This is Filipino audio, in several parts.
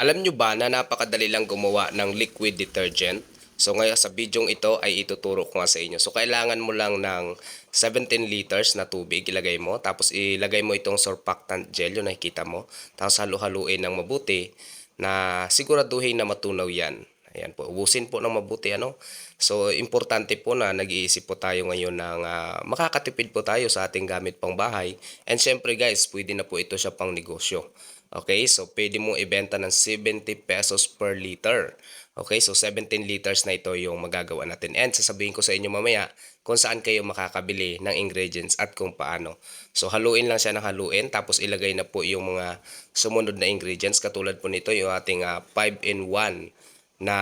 Alam nyo ba na napakadali lang gumawa ng liquid detergent? So ngayon sa bidyong ito ay ituturo ko nga sa inyo. So kailangan mo lang ng 17 liters na tubig ilagay mo. Tapos ilagay mo itong surfactant gel yung nakikita mo. Tapos halu-haluin ng mabuti na siguraduhin na matunaw yan. Ayan po, ubusin po ng mabuti ano. So importante po na nag-iisip po tayo ngayon ng ah, makakatipid po tayo sa ating gamit pang bahay. And syempre guys, pwede na po ito siya pang negosyo. Okay, so pwede mo ibenta ng 70 pesos per liter. Okay, so 17 liters na ito yung magagawa natin. And sasabihin ko sa inyo mamaya kung saan kayo makakabili ng ingredients at kung paano. So haluin lang siya ng haluin tapos ilagay na po yung mga sumunod na ingredients. Katulad po nito yung ating 5 in 1 na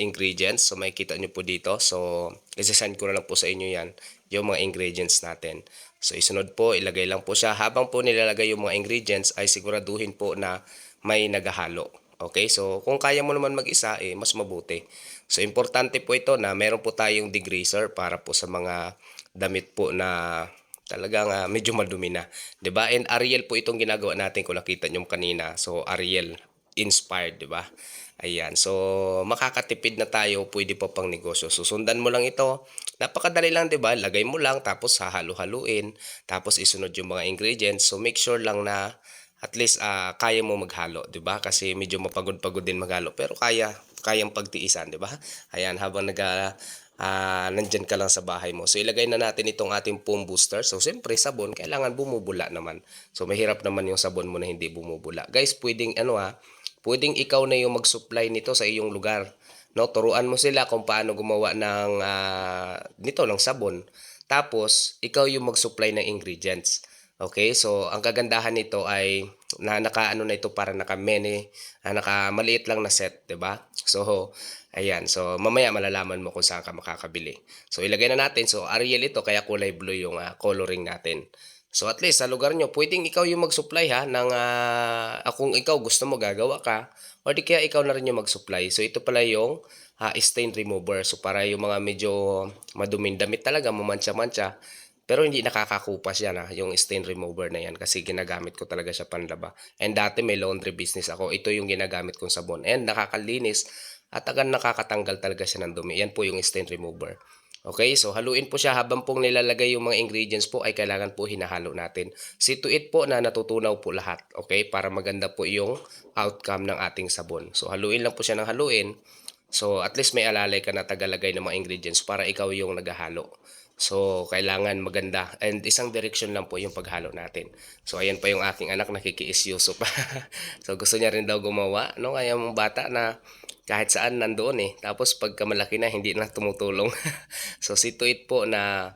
ingredients. So makikita nyo po dito. So isasend ko na lang po sa inyo yan yung mga ingredients natin. So isunod po, ilagay lang po siya. Habang po nilalagay yung mga ingredients ay siguraduhin po na may naghahalo. Okay, so kung kaya mo naman mag-isa, eh, mas mabuti. So importante po ito na meron po tayong degreaser para po sa mga damit po na talagang ah, medyo madumi na. 'Di ba? And Ariel po itong ginagawa natin kung nakita nyo kanina. So Ariel inspired, 'di ba? Ayan. So makakatipid na tayo, pwede pa pang negosyo. Susundan mo lang ito. Napakadali lang, 'di ba? Lagay mo lang tapos hahalo-haluin, tapos isunod yung mga ingredients. So make sure lang na at least ah, kaya mo maghalo, 'di ba? Kasi medyo mapagod-pagod din maghalo, pero kaya kayang pagtiisan, 'di ba? Ayan, habang nag ah, nandyan ka lang sa bahay mo. So ilagay na natin itong ating foam booster. So siyempre sabon, kailangan bumubula naman. So mahirap naman yung sabon mo na hindi bumubula. Guys, pwedeng ano ha, pwedeng ikaw na yung mag-supply nito sa iyong lugar. No, turuan mo sila kung paano gumawa ng ah, nito ng sabon. Tapos ikaw yung mag-supply ng ingredients. Okay, so ang kagandahan nito ay na naka ano na ito para naka many, na naka maliit lang na set, 'di ba? So ayan, so mamaya malalaman mo kung saan ka makakabili. So ilagay na natin, so Ariel ito kaya kulay blue yung ah, coloring natin. So at least sa lugar nyo, pwedeng ikaw yung mag-supply ha ng ah, kung ikaw gusto mo gagawa ka or di kaya ikaw na rin yung mag-supply. So ito pala yung ah, stain remover. So para yung mga medyo maduming damit talaga, mamantsa-mantsa, pero hindi nakakakupas yan ha, yung stain remover na yan kasi ginagamit ko talaga siya panlaba. And dati may laundry business ako, ito yung ginagamit kong sabon. And nakakalinis at agan nakakatanggal talaga siya ng dumi. Yan po yung stain remover. Okay, so haluin po siya habang pong nilalagay yung mga ingredients po ay kailangan po hinahalo natin. See to it po na natutunaw po lahat. Okay, para maganda po yung outcome ng ating sabon. So haluin lang po siya ng haluin. So at least may alalay ka na tagalagay ng mga ingredients para ikaw yung naghahalo. So, kailangan maganda. And isang direction lang po yung paghalo natin. So, ayan pa yung aking anak nakikiisyuso pa. so, gusto niya rin daw gumawa. No? Kaya yung bata na kahit saan nandoon eh. Tapos, pagka malaki na, hindi na tumutulong. so, see to it po na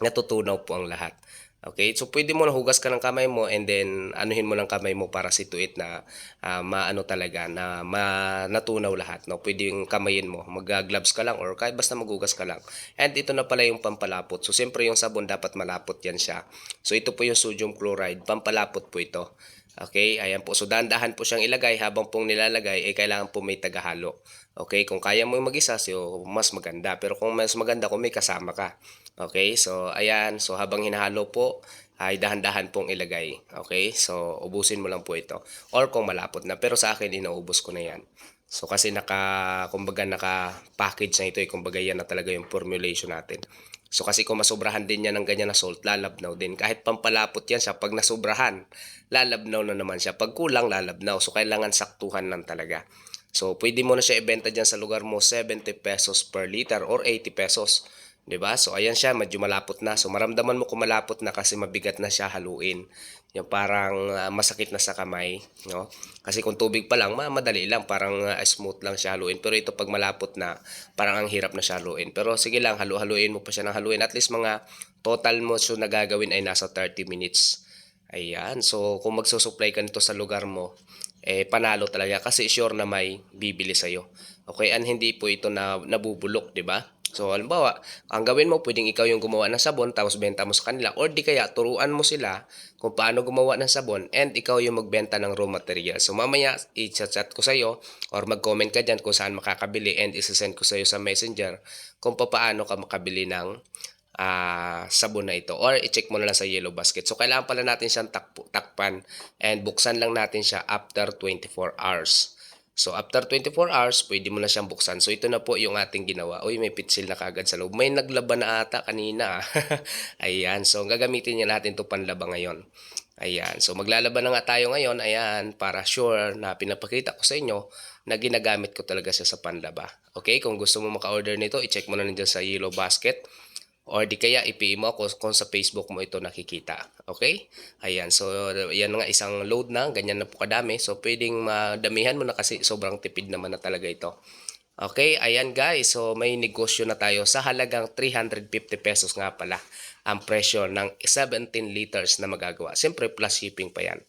natutunaw po ang lahat. Okay, so pwede mo na hugas ka ng kamay mo and then anuhin mo ng kamay mo para see to it na ah, maano talaga na ma, natunaw lahat. No? Pwede yung kamayin mo, mag-gloves ka lang or kahit basta maghugas ka lang. And ito na pala yung pampalapot. So siyempre yung sabon dapat malapot yan siya. So ito po yung sodium chloride, pampalapot po ito. Okay, ayan po. So dahan-dahan po siyang ilagay habang pong nilalagay ay kailangan po may tagahalo. Okay, kung kaya mo mag-isa, so mas maganda. Pero kung mas maganda kung may kasama ka. Okay, so ayan. So habang hinahalo po, ay dahan-dahan pong ilagay. Okay, so ubusin mo lang po ito. Or kung malapot na. Pero sa akin, inaubos ko na yan. So kasi naka, kumbaga naka-package na ito eh. Kumbaga yan na talaga yung formulation natin. So kasi kung masobrahan din yan ng ganyan na salt, lalabnaw din. Kahit pampalapot yan siya, pag nasobrahan, lalabnaw na naman siya. Pag kulang, lalabnaw. So kailangan saktuhan lang talaga. So pwede mo na siya ibenta dyan sa lugar mo 70 pesos per liter or 80 pesos. 'Di ba? So ayan siya, medyo malapot na. So maramdaman mo kung malapot na kasi mabigat na siya haluin. Yung parang ah, masakit na sa kamay, no? Kasi kung tubig pa lang, ma madali lang, parang ah, smooth lang siya haluin. Pero ito pag malapot na, parang ang hirap na siya haluin. Pero sige lang, halu-haluin mo pa siya ng haluin. At least mga total mo so na gagawin ay nasa 30 minutes. Ayan. So kung magsusupply ka nito sa lugar mo, eh panalo talaga kasi sure na may bibili sa iyo. Okay, and hindi po ito na nabubulok, 'di ba? So, halimbawa, ang gawin mo, pwedeng ikaw yung gumawa ng sabon, tapos benta mo sa kanila. Or di kaya, turuan mo sila kung paano gumawa ng sabon, and ikaw yung magbenta ng raw material. So, mamaya, i-chat ko sa'yo, or mag-comment ka dyan kung saan makakabili, and isasend ko sa'yo sa messenger kung paano ka makabili ng ah, sabon na ito or i-check mo na lang sa yellow basket. So kailangan pala natin siyang takpo, takpan and buksan lang natin siya after 24 hours. So after 24 hours, pwede mo na siyang buksan. So ito na po yung ating ginawa. Uy, may pitsil na kagad sa loob. May naglaban na ata kanina. ah. Ayan. So gagamitin niya natin to panlaba ngayon. Ayan. So maglalaban na nga tayo ngayon. Ayan. Para sure na pinapakita ko sa inyo na ginagamit ko talaga siya sa panlaba. Okay? Kung gusto mo maka-order nito, i-check mo na nandiyan sa yellow basket. Or di kaya i-PM mo ako kung sa Facebook mo ito nakikita. Okay? Ayan. So, yan nga isang load na. Ganyan na po kadami. So, pwedeng madamihan mo na kasi sobrang tipid naman na talaga ito. Okay? Ayan guys. So, may negosyo na tayo sa halagang 350 pesos nga pala ang presyo ng 17 liters na magagawa. Siyempre, plus shipping pa yan.